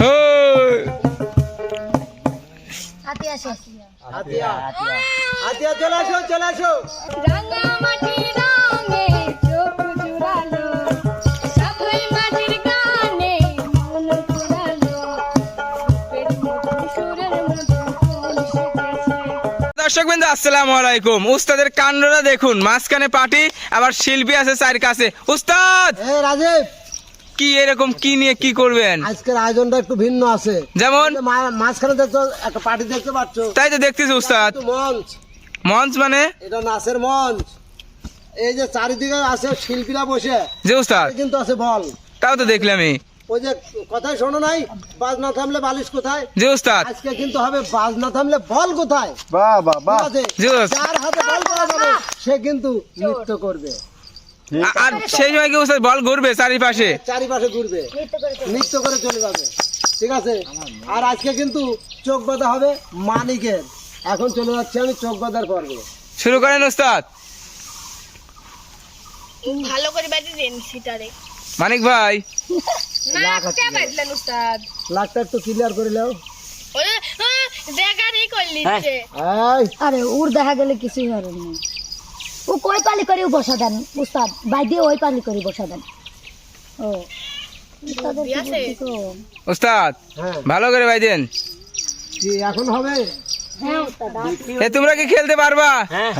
হই। হাতি আসে হাতিয়া হাতিয়া চলে আসো চলে আসো রঙে দর্শক বিন্দু আসসালামু আলাইকুম। উস্তাদের কাণ্ডটা দেখুন মাঝখানে পাটি আবার শিল্পী আছে চার কাছে। উস্তাদ! এ রাজীব! কি এরকম কি নিয়ে কি করবেন? আজকের আয়োজনটা একটু ভিন্ন আছে। যেমন? মাঝখানে দেখছ একটা পার্টি দেখতে পাচ্ছ? তাই তো দেখতেছি উস্তাদ। মঞ্চ। মঞ্চ মানে? এটা নাচের মঞ্চ। এই যে চারিদিকে আছে শিল্পীরা বসে। যে উস্তাদ। কিন্তু আছে বল। তাও তো দেখলামই। ওই যে কথাই শোনো নাই বাজ না থামলে বালিশ কোথায়? যে উস্তাদ আজকে কিন্তু হবে বাজ না থামলে বল কোথায়? বাহ। বাহ বাহ জি উস্তাদ। যার হাতে বল পাওয়া যাবে সে কিন্তু নৃত্য করবে। আর সেই সময় কি উস্তাদ বল ঘুরবে চারিপাশে। চারিপাশে ঘুরবে। নৃত্য করে চলে যাবে। ঠিক আছে? আর আজকে কিন্তু চোখ বাঁধা হবে মানিকের। এখন চলে যাচ্ছে আমি চোখ বাঁধার পর্বে। শুরু করেন উস্তাদ ভালো করে বাজি দেন সিটারে। মানিক ভাই। লাখটা একটু ক্লিয়ার করে নাও। এই। আরে ওর দেখা গেলে কিছুই হবে না। ও কই পালি করে বসা দেন উস্তাদ বাইদে ওই পালি করে বসা দেন। ও। উস্তাদ হ্যাঁ। ভালো করে ভাই দেন। এখন হবে? হ্যাঁ তোমরা কি খেলতে পারবা?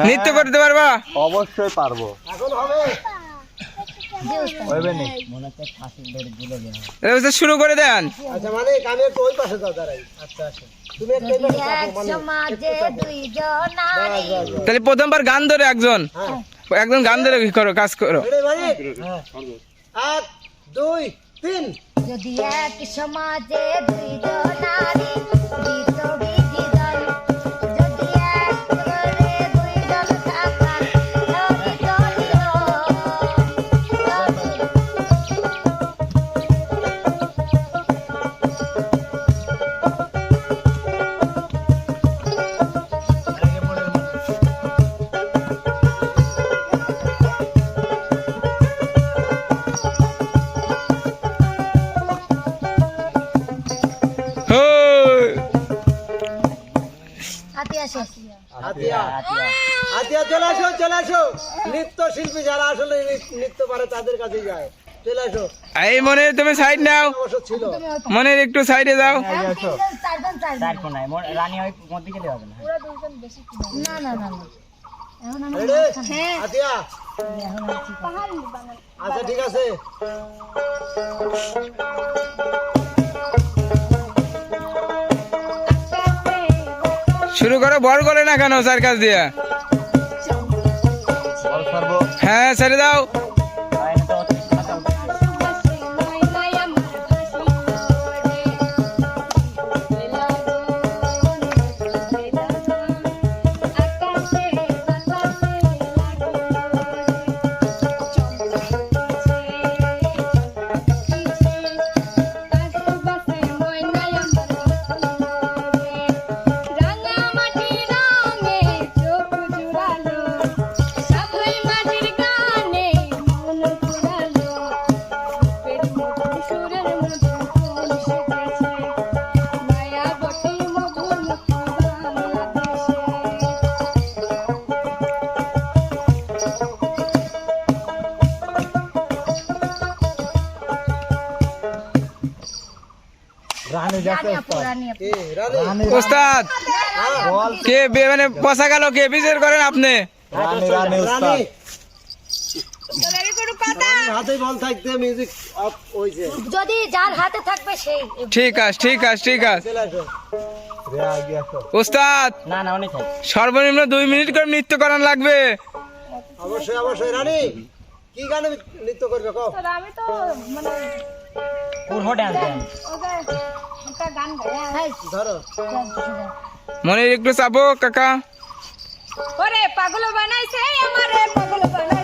নৃত্য করতে পারবা? অবশ্যই পারব। এখন হবে জি উস্তাদ এ উস্তাদ শুরু করে দেন। আচ্ছা মানে আমি একটু ওই পাশে যাও দাঁড়াই। আচ্ছা আচ্ছা মানে। তাহলে প্রথমবার গান ধরে একজন। হ্যাঁ। একজন গান ধরে কি করো কাজ করো। রেডি এক দুই তিন। যদি এক সমাজে দুইজন নারী শিল্পী যারা আসলে নৃত্য পারে তাদের কাছে যায়। চলে আসো। এই মনে তুমি সাইড নাও। মনের একটু সাইডে যাও। তিনজন, চারজন চারজন রানী ওই মধ্যে গেলে হবে না। না না না না। এখন আমরা রেডি? হ্যাঁ। ঠিক আছে। আচ্ছা ঠিক আছে। শুরু করো বল করে না কেন স্যার কাছ দিয়ে? হ্যাঁ ছেড়ে দাও। আপু। কি? রানী? ওস্তাদ! কে বে- মানে পচা গেল? কে বিচার করেন আপনি? রানী রানী উস্তাদ রানী। রানীর হাতেই বল থাকতে মিউজিক অফ হয়েছে যদি যার হাতে থাকবে সেই ঠিক আছে ঠিক আছে ঠিক আছে। চলে আসো। রে আগে আসো। ওস্তাদ! না না অনেক সর্বনিম্ন দুই মিনিট করে নৃত্য করান লাগবে। অবশ্যই অবশ্যই রানী। কি গানে নৃত্য করবে কো আমি তো মানে হ্যাঁ, মনের একটু চাবো কাকা। ওরে পাগল বানাইছে আমারে পাগল বানাইছে।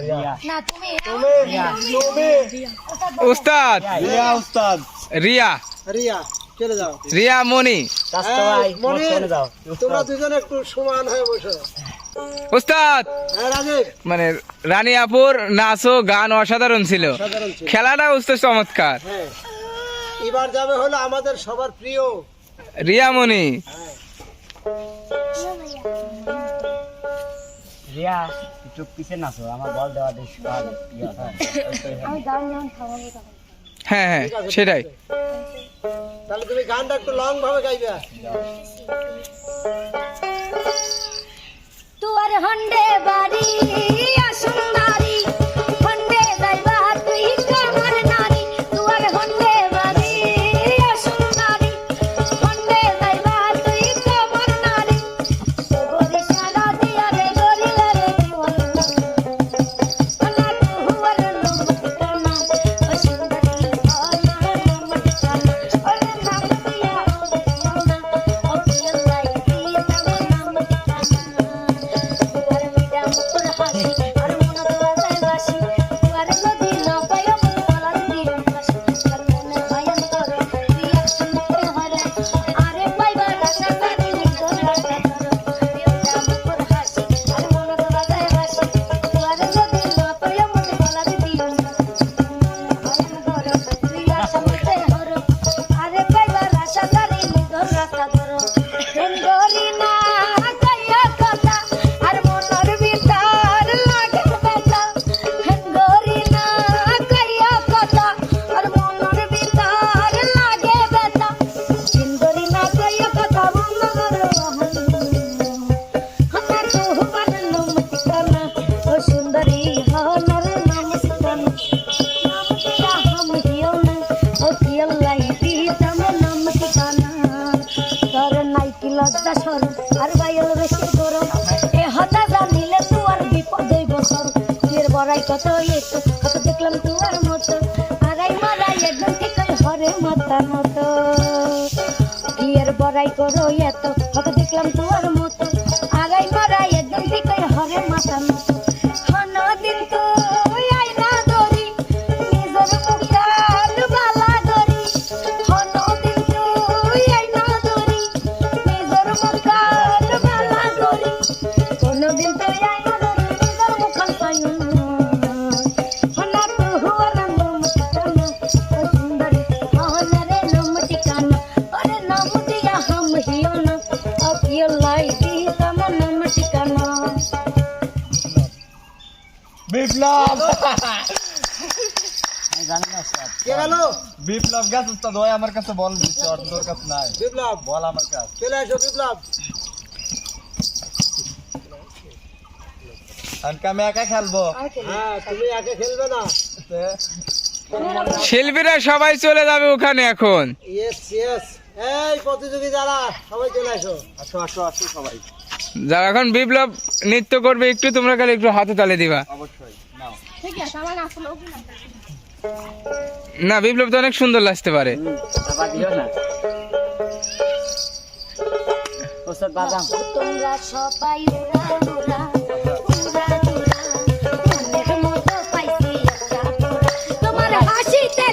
না তুমি তুমি তুমি। উস্তাদ। রিয়া উস্তাদ। রিয়া। রিয়া চলে যাও। রিয়া মনি তোমরা দুজন একটু সমান হয়ে বসো। উস্তাদ। মানে রানী আপুর নাচও গান অসাধারণ ছিল। খেলাটা উস্তাদ চমৎকার। হ্যাঁ। এবার যাবে হলো আমাদের সবার প্রিয়। রিয়া মনি রিয়া একটু পিছে নাচো আমার বল দেওয়া বেশ ভালো ইয়ে আমি গান যখন খাওয়াবো তখন। হ্যাঁ হ্যাঁ সেটাই। তাহলে তুমি গানটা একটু লং ভাবে গাইবে। তুয়ার হন্ডে বাড়ি আসুনারি নাই কি লজ্জা সর? আর বাইল বেশি গরম। এ হতা জানিলে তু আর বিপদ হইব সর। এর বড়াই কত এত কত দেখলাম তুয়ার মতো। আরাই মারাই একদম ঠিক হরে মাতার মতো। বিয়ের বড়াই করো এত, কত দেখলাম তুয়ার মতো। আগাই মারাই একদম ঠিক হরে মাতার মতো। বিপ্লব! জানি না উস্তাদ কে গেল? বিপ্লব গাছ উস্তাদ ওই আমার কাছে বল দিচ্ছে তোর কাছে নাই। বিপ্লব! বল আমার কাছে। চলে আসো বিপ্লব! আমি একা খেলব? হ্যাঁ তুমি একে খেলবে না। শিল্পীরা সবাই চলে যাবে ওখানে এখন। ইয়েস ইয়েস এই প্রতিযোগী যারা সবাই চলে আসো। আসো আসো আসো সবাই। যাও এখন বিপ্লব নৃত্য করবে একটু তোমরা খালি একটু হাতে তালে দিবা। অবশ্যই। না বিপ্লব তো অনেক সুন্দর লাগতে পারে। Thank তোমরা সবাই। তোমার হাসিতে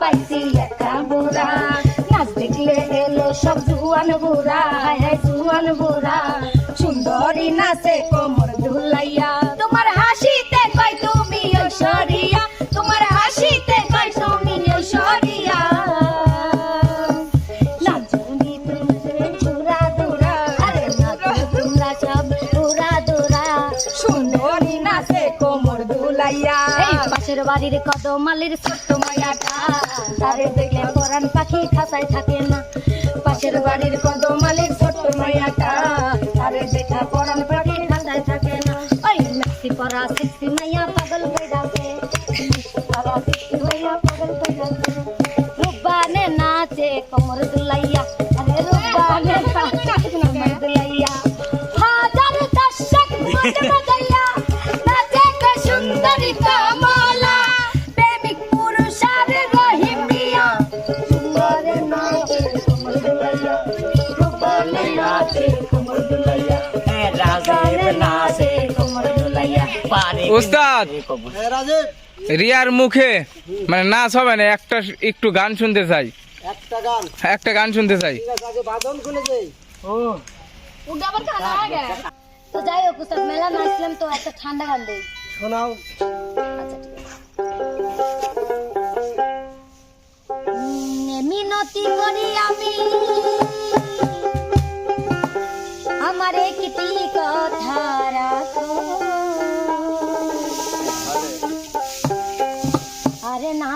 পাইছি বুড়া। নাচ দেখলে এলো সব জুয়ান বুড়া হ্যাঁ জুয়ান বুড়া। সুন্দরী নাচে কোমর পাশের বাড়ির কদমালির ছোট্ট মায়াটা তারে দেখলে পরান পাখি খাসায় থাকে না। পাশের বাড়ির কদমালির ছোট্ট মায়াটা তারে দেখা পরান পাখি খাসায় থাকে না। ওই মেক্সি পরা সিক্সি মাইয়া পাগল রুব্বানে নাচে দুলাইয়া। নাচে দুলাইয়া। হাজার উস্তাদ! রিয়ার মুখে মানে নাচ হবে না একটা একটু গান শুনতে চাই। একটা গান। একটা গান শুনতে চাই। তো যাই হোক উস্তাদ মেলা নাচলাম তো একটা ঠান্ডা গান দেই। শোনাও। আচ্ছা ঠিক আছে। মিনতি করি আমি। আমার একটি কথা রাখো। আরে না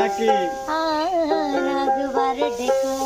নাকি? আর একবার দেখো।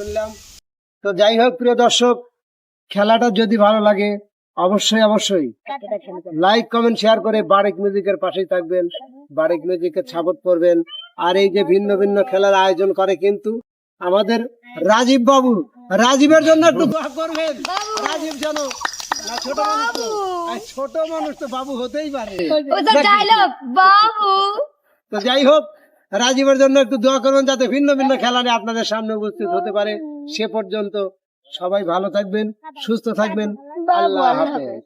শুনলাম। তো যাই হোক প্রিয় দর্শক খেলাটা যদি ভালো লাগে অবশ্যই অবশ্যই লাইক কমেন্ট শেয়ার করে বারেক মিউজিকের পাশেই থাকবেন। বারেক মিউজিকের সাপোর্ট করবেন আর এই যে ভিন্ন ভিন্ন খেলার আয়োজন করে কিন্তু আমাদের রাজীব বাবু। রাজীবের জন্য একটু দোয়া করবেন। রাজীব যেন ছোট মানুষ তো ছোট মানুষ তো বাবু হতেই পারে। তো যাই হোক রাজীবের জন্য একটু দোয়া করবেন যাতে ভিন্ন ভিন্ন খেলা নিয়ে আপনাদের সামনে উপস্থিত হতে পারে। সে পর্যন্ত সবাই ভালো থাকবেন সুস্থ থাকবেন। আল্লাহ হাফেজ।